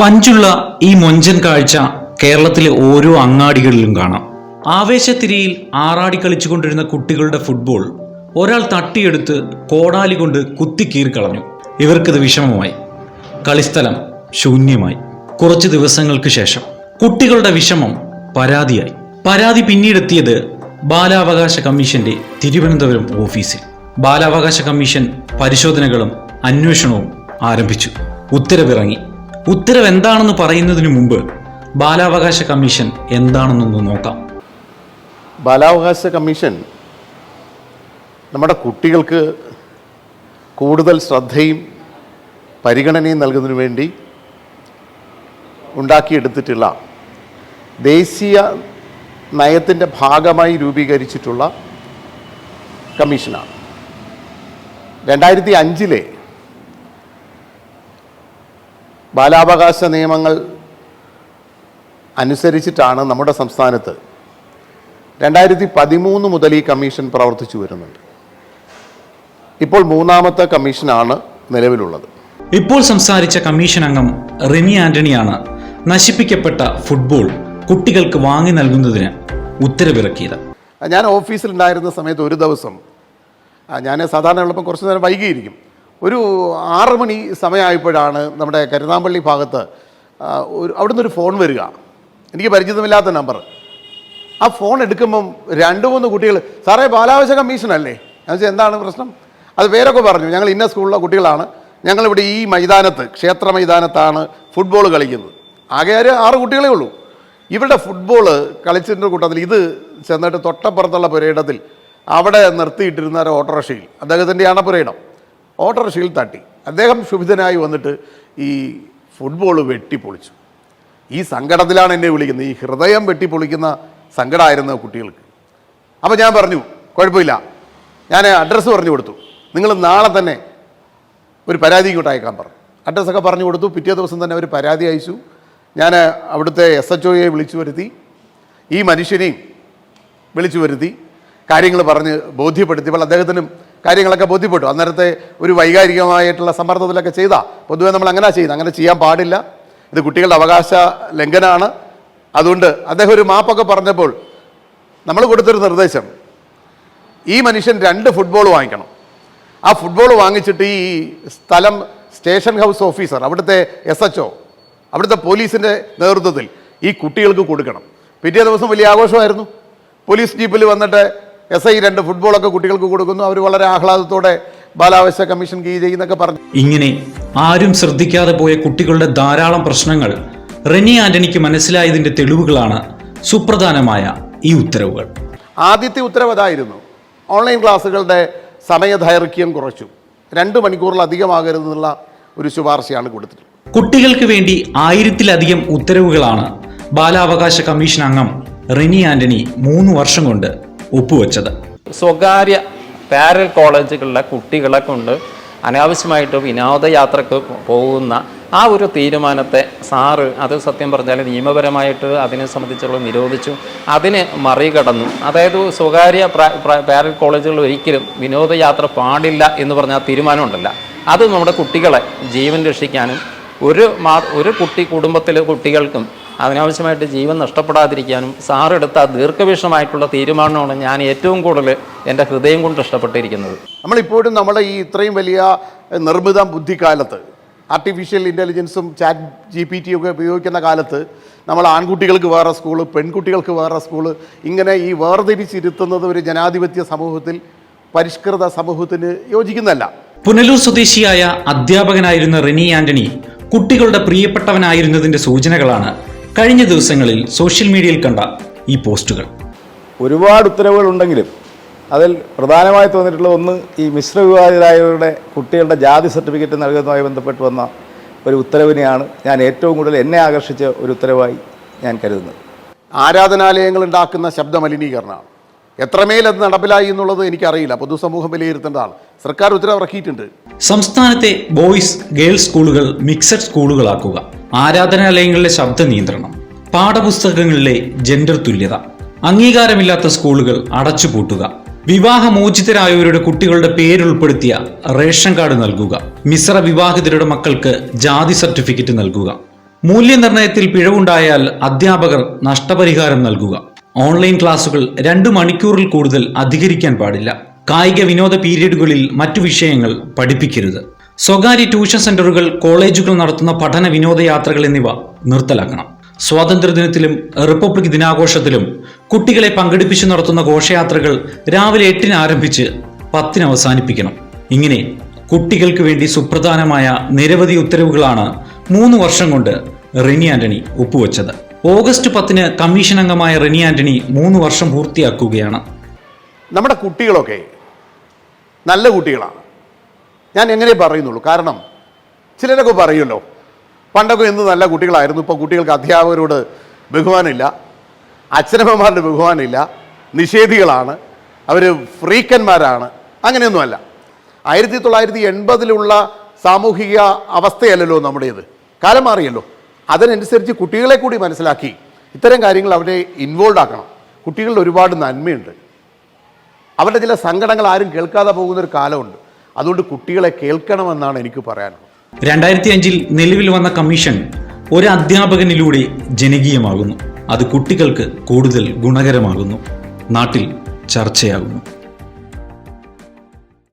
പഞ്ചുള്ള ഈ മൊഞ്ചൻ കാഴ്ച കേരളത്തിലെ ഓരോ അങ്ങാടികളിലും കാണാം. ആവേശത്തിരിയിൽ ആറാടി കളിച്ചുകൊണ്ടിരുന്ന കുട്ടികളുടെ ഫുട്ബോൾ ഒരാൾ തട്ടിയെടുത്ത് കോടാലി കൊണ്ട് കുത്തി കുത്തിക്കീറിക്കളഞ്ഞു ഇവർക്കിത് വിഷമമായി. കളിസ്ഥലം ശൂന്യമായി. കുറച്ച് ദിവസങ്ങൾക്ക് ശേഷം കുട്ടികളുടെ വിഷമം പരാതിയായി. പരാതി പിന്നീടെത്തിയത് ബാലാവകാശ കമ്മീഷന്റെ തിരുവനന്തപുരം ഓഫീസിൽ. ബാലാവകാശ കമ്മീഷൻ പരിശോധനകളും അന്വേഷണവും ആരംഭിച്ചു. ഉത്തരവിറങ്ങി. ഉത്തരവ് എന്താണെന്ന് പറയുന്നതിന് മുമ്പ് ബാലാവകാശ കമ്മീഷൻ എന്താണെന്നൊന്ന് നോക്കാം. ബാലാവകാശ കമ്മീഷൻ നമ്മുടെ കുട്ടികൾക്ക് കൂടുതൽ ശ്രദ്ധയും പരിഗണനയും നൽകുന്നതിനു വേണ്ടി ഉണ്ടാക്കിയെടുത്തിട്ടുള്ള ദേശീയ നയത്തിന്റെ ഭാഗമായി രൂപീകരിച്ചിട്ടുള്ള കമ്മീഷനാണ്. രണ്ടായിരത്തി അഞ്ചിലെ ബാലാവകാശ നിയമങ്ങൾ അനുസരിച്ചിട്ടാണ് നമ്മുടെ സംസ്ഥാനത്ത് രണ്ടായിരത്തി പതിമൂന്ന് മുതൽ ഈ കമ്മീഷൻ പ്രവർത്തിച്ചു വരുന്നുണ്ട്. ഇപ്പോൾ മൂന്നാമത്തെ കമ്മീഷനാണ് നിലവിലുള്ളത്. ഇപ്പോൾ സംസാരിച്ച കമ്മീഷൻ അംഗം റെനി ആന്റണിയാണ് നശിപ്പിക്കപ്പെട്ട ഫുട്ബോൾ കുട്ടികൾക്ക് വാങ്ങി നൽകുന്നതിന് ഉത്തരവിറക്കിയത്. ഞാൻ ഓഫീസിലുണ്ടായിരുന്ന സമയത്ത് ഒരു ദിവസം ഞാൻ സാധാരണ ഉള്ളപ്പോൾ കുറച്ച് നേരം വൈകിയിരിക്കും. ഒരു ആറ് മണി സമയമായപ്പോഴാണ് നമ്മുടെ കരുനാമ്പള്ളി ഭാഗത്ത് ഒരു അവിടുന്ന് ഒരു ഫോൺ വരിക. എനിക്ക് പരിചിതമില്ലാത്ത നമ്പർ. ആ ഫോൺ എടുക്കുമ്പം രണ്ട് മൂന്ന് കുട്ടികൾ സാറേ ബാലാവശ്യ കമ്മീഷനല്ലേ ഞാൻ എന്താണ് പ്രശ്നം? അത് പേരൊക്കെ പറഞ്ഞു ഞങ്ങൾ ഇന്ന സ്കൂളിലെ കുട്ടികളാണ്. ഞങ്ങളിവിടെ ഈ മൈതാനത്ത് ക്ഷേത്ര മൈതാനത്താണ് ഫുട്ബോൾ കളിക്കുന്നത്. ആകെ ഒരു ആറ് കുട്ടികളേ ഉള്ളൂ. ഇവരുടെ ഫുട്ബോൾ കളിച്ചിട്ടുണ്ട് കൂട്ടത്തിൽ ഇത് ചെന്നിട്ട് തൊട്ടപ്പുറത്തുള്ള പുരയിടത്തിൽ അവിടെ നിർത്തിയിട്ടിരുന്ന ഒരു ഓട്ടോറിക്ഷയിൽ അദ്ദേഹത്തിന്റെയാണ് പുരയിടം. ഓട്ടോറിക്ഷയിൽ തട്ടി. അദ്ദേഹം ക്ഷുഭിതനായി വന്നിട്ട് ഈ ഫുട്ബോൾ വെട്ടിപ്പൊളിച്ചു. ഈ സങ്കടത്തിലാണ് എന്നെ വിളിക്കുന്നത്. ഈ ഹൃദയം വെട്ടിപ്പൊളിക്കുന്ന സങ്കടമായിരുന്നു കുട്ടികൾക്ക്. അപ്പോൾ ഞാൻ പറഞ്ഞു കുഴപ്പമില്ല. ഞാൻ അഡ്രസ്സ് പറഞ്ഞു കൊടുത്തു. നിങ്ങൾ നാളെ തന്നെ ഒരു പരാതി ഇങ്ങോട്ട് അയക്കാൻ പറഞ്ഞു. അഡ്രസ്സൊക്കെ പറഞ്ഞു കൊടുത്തു. പിറ്റേ ദിവസം തന്നെ അവർ പരാതി അയച്ചു. ഞാൻ അവിടുത്തെ എസ് എച്ച് ഒയെ വിളിച്ചു വരുത്തി. ഈ മനുഷ്യനെയും വിളിച്ചു വരുത്തി. കാര്യങ്ങൾ പറഞ്ഞ് ബോധ്യപ്പെടുത്തിയപ്പോൾ അദ്ദേഹത്തിനും കാര്യങ്ങളൊക്കെ ബോധ്യപ്പെട്ടു. അന്നേരത്തെ ഒരു വൈകാരികമായിട്ടുള്ള സമ്മർദ്ദത്തിലൊക്കെ ചെയ്താൽ പൊതുവെ നമ്മൾ അങ്ങനെ ചെയ്യുന്നത്. അങ്ങനെ ചെയ്യാൻ പാടില്ല. ഇത് കുട്ടികളുടെ അവകാശ ലംഘനമാണ് അതുകൊണ്ട് അദ്ദേഹം ഒരു മാപ്പൊക്കെ പറഞ്ഞപ്പോൾ നമ്മൾ കൊടുത്തൊരു നിർദ്ദേശം. ഈ മനുഷ്യൻ രണ്ട് ഫുട്ബോൾ വാങ്ങിക്കണം. ആ ഫുട്ബോൾ വാങ്ങിച്ചിട്ട് ഈ സ്ഥലം സ്റ്റേഷൻ ഹൗസ് ഓഫീസർ അവിടുത്തെ എസ് എച്ച് ഒ അവിടുത്തെ പോലീസിന്റെ നേതൃത്വത്തിൽ ഈ കുട്ടികൾക്ക് കൊടുക്കണം. പിറ്റേ ദിവസം വലിയ ആഘോഷമായിരുന്നു. പോലീസ് ജീപ്പിൽ വന്നിട്ട് എസ് ഐ രണ്ട് ഫുട്ബോളൊക്കെ കുട്ടികൾക്ക് കൊടുക്കുന്നു. അവർ വളരെ ആഹ്ലാദത്തോടെ ബാലാവശ്യ കമ്മീഷൻ കീഴ് ചെയ്യുന്നൊക്കെ പറഞ്ഞു. ഇങ്ങനെ ആരും ശ്രദ്ധിക്കാതെ പോയ കുട്ടികളുടെ ധാരാളം പ്രശ്നങ്ങൾ റെനി ആന്റണിക്ക് മനസ്സിലായതിന്റെ തെളിവുകളാണ് സുപ്രധാനമായ ഈ ഉത്തരവുകൾ. ആദ്യത്തെ ഉത്തരവ് അതായിരുന്നു. ഓൺലൈൻ ക്ലാസ്സുകളുടെ സമയദൈർഘ്യം കുറച്ചു. രണ്ട് മണിക്കൂറിലധികമാകരുതെന്നുള്ള ഒരു ശുപാർശയാണ് കൊടുത്തിട്ടുള്ളത്. കുട്ടികൾക്ക് വേണ്ടി ആയിരത്തിലധികം ഉത്തരവുകളാണ് ബാലാവകാശ കമ്മീഷൻ അംഗം റെനി ആന്റണി മൂന്ന് വർഷം കൊണ്ട് ഒപ്പുവെച്ചത്. സ്വകാര്യ പാരൽ കോളേജുകളിലെ കുട്ടികളെ കൊണ്ട് അനാവശ്യമായിട്ട് വിനോദയാത്രക്ക് പോകുന്ന ആ ഒരു തീരുമാനത്തെ സാറ് അത് സത്യം പറഞ്ഞാൽ നിയമപരമായിട്ട് അതിനെ സംബന്ധിച്ചുള്ള നിരോധിച്ചു. അതിനെ മറികടന്നു. അതായത് സ്വകാര്യ പ്ര- പ്ര- പാരൽ കോളേജുകൾ ഒരിക്കലും വിനോദയാത്ര പാടില്ല എന്ന് പറഞ്ഞ തീരുമാനമുണ്ടല്ല. അത് നമ്മുടെ കുട്ടികളെ ജീവൻ രക്ഷിക്കാനും ഒരു മാ ഒരു കുട്ടി കുടുംബത്തിലെ കുട്ടികൾക്കും അതിനാവശ്യമായിട്ട് ജീവൻ നഷ്ടപ്പെടാതിരിക്കാനും സാറെടുത്ത ആ ദീർഘവീക്ഷണമായിട്ടുള്ള തീരുമാനമാണ് ഞാൻ ഏറ്റവും കൂടുതൽ എന്റെ ഹൃദയം കൊണ്ട് ഇഷ്ടപ്പെട്ടിരിക്കുന്നത്. നമ്മളിപ്പോഴും നമ്മുടെ ഈ ഇത്രയും വലിയ നിർമ്മിത ബുദ്ധിക്കാലത്ത് ആർട്ടിഫിഷ്യൽ ഇന്റലിജൻസും ചാറ്റ് ജി പി ടി ഒക്കെ ഉപയോഗിക്കുന്ന കാലത്ത് നമ്മൾ ആൺകുട്ടികൾക്ക് വേറെ സ്കൂൾ പെൺകുട്ടികൾക്ക് വേറെ സ്കൂൾ ഇങ്ങനെ ഈ വേർതിരിച്ചിരുത്തുന്നത് ഒരു ജനാധിപത്യ സമൂഹത്തിൽ പരിഷ്കൃത സമൂഹത്തിന് യോജിക്കുന്നതല്ല. പുനലൂർ സ്വദേശിയായ അധ്യാപകനായിരുന്ന റെനി ആന്റണി കുട്ടികളുടെ പ്രിയപ്പെട്ടവനായിരുന്നതിന്റെ സൂചനകളാണ്. കഴിഞ്ഞ ദിവസങ്ങളിൽ സോഷ്യൽ മീഡിയയിൽ കണ്ട ഈ പോസ്റ്റുകൾ. ഒരുപാട് ഉത്തരവുകൾ ഉണ്ടെങ്കിലും അതിൽ പ്രധാനമായി തോന്നിയിട്ടുള്ള ഒന്ന് ഈ മിശ്ര വിവാഹിതരായവരുടെ കുട്ടികളുടെ ജാതി സർട്ടിഫിക്കറ്റ് നൽകുന്നതുമായി ബന്ധപ്പെട്ട് വന്ന ഒരു ഉത്തരവിനെയാണ് ഞാൻ ഏറ്റവും കൂടുതൽ എന്നെ ആകർഷിച്ച ഒരു ഉത്തരവായി ഞാൻ കരുതുന്നത്. ആരാധനാലയങ്ങൾ ഉണ്ടാക്കുന്ന ശബ്ദമലിനീകരണമാണ്. എത്രമേൽ അത് നടപ്പിലായി എന്നുള്ളത് എനിക്കറിയില്ല. പൊതുസമൂഹം വിലയിരുത്തേണ്ടതാണ്. സർക്കാർ ഉത്തരവിറക്കിയിട്ടുണ്ട്. സംസ്ഥാനത്തെ ബോയ്സ് ഗേൾസ് സ്കൂളുകൾ മിക്സഡ് സ്കൂളുകളാക്കുക. ആരാധനാലയങ്ങളിലെ ശബ്ദ നിയന്ത്രണം പാഠപുസ്തകങ്ങളിലെ ജെൻഡർ തുല്യത അംഗീകാരമില്ലാത്ത സ്കൂളുകൾ അടച്ചുപൂട്ടുക വിവാഹമോചിതരായവരുടെ കുട്ടികളുടെ പേരുൾപ്പെടുത്തിയ റേഷൻ കാർഡ് നൽകുക മിശ്ര വിവാഹിതരുടെ മക്കൾക്ക് ജാതി സർട്ടിഫിക്കറ്റ് നൽകുക മൂല്യനിർണയത്തിൽ പിഴവുണ്ടായാൽ അധ്യാപകർ നഷ്ടപരിഹാരം നൽകുക. ഓൺലൈൻ ക്ലാസുകൾ രണ്ടു മണിക്കൂറിൽ കൂടുതൽ അധികരിക്കാൻ പാടില്ല. കായിക വിനോദ പീരീഡുകളിൽ മറ്റു വിഷയങ്ങൾ പഠിപ്പിക്കരുത്. സ്വകാര്യ ട്യൂഷൻ സെന്ററുകൾ കോളേജുകൾ നടത്തുന്ന പഠന വിനോദയാത്രകൾ എന്നിവ നിർത്തലാക്കണം. സ്വാതന്ത്ര്യദിനത്തിലും റിപ്പബ്ലിക് ദിനാഘോഷത്തിലും കുട്ടികളെ പങ്കെടുപ്പിച്ചു നടത്തുന്ന ഘോഷയാത്രകൾ രാവിലെ എട്ടിന് ആരംഭിച്ച് പത്തിന് അവസാനിപ്പിക്കണം. ഇങ്ങനെ കുട്ടികൾക്ക് വേണ്ടി സുപ്രധാനമായ നിരവധി ഉത്തരവുകളാണ് മൂന്ന് വർഷം കൊണ്ട് റെനി ആന്റണി ഒപ്പുവെച്ചത്. ഓഗസ്റ്റ് പത്തിന് കമ്മീഷൻ അംഗമായ റെനി ആന്റണി മൂന്ന് വർഷം പൂർത്തിയാക്കുകയാണ്. നമ്മുടെ കുട്ടികളൊക്കെ നല്ല കുട്ടികളാണ്. ഞാൻ എങ്ങനെ പറയുന്നുള്ളൂ? കാരണം ചിലരൊക്കെ പറയുമല്ലോ പണ്ടൊക്കെ എന്ത് നല്ല കുട്ടികളായിരുന്നു ഇപ്പോൾ കുട്ടികൾക്ക് അധ്യാപകരോട് ബഹുമാനമില്ല അച്ഛനമ്മമാരുടെ ബഹുമാനമില്ല നിഷേധികളാണ് അവർ ഫ്രീക്കന്മാരാണ് അങ്ങനെയൊന്നുമല്ല. ആയിരത്തി തൊള്ളായിരത്തി എൺപതിലുള്ള സാമൂഹിക അവസ്ഥയല്ലല്ലോ നമ്മുടേത്. കാലം മാറിയല്ലോ. അതിനനുസരിച്ച് കുട്ടികളെ കൂടി മനസ്സിലാക്കി ഇത്തരം കാര്യങ്ങൾ അവരെ ഇൻവോൾവ് ആക്കണം. കുട്ടികളിൽ ഒരുപാട് നന്മയുണ്ട്. അവരുടെ ചില സങ്കടങ്ങൾ ആരും കേൾക്കാതെ പോകുന്നൊരു കാലമുണ്ട്. അതുകൊണ്ട് കുട്ടികളെ കേൾക്കണമെന്നാണ് എനിക്ക് പറയാനുള്ളത്. രണ്ടായിരത്തി അഞ്ചിൽ നിലവിൽ വന്ന കമ്മീഷൻ ഒരു അധ്യാപകനിലൂടെ ജനകീയമാകുന്നു. അത് കുട്ടികൾക്ക് കൂടുതൽ ഗുണകരമാകുന്നു. നാട്ടിൽ ചർച്ചയാകുന്നു.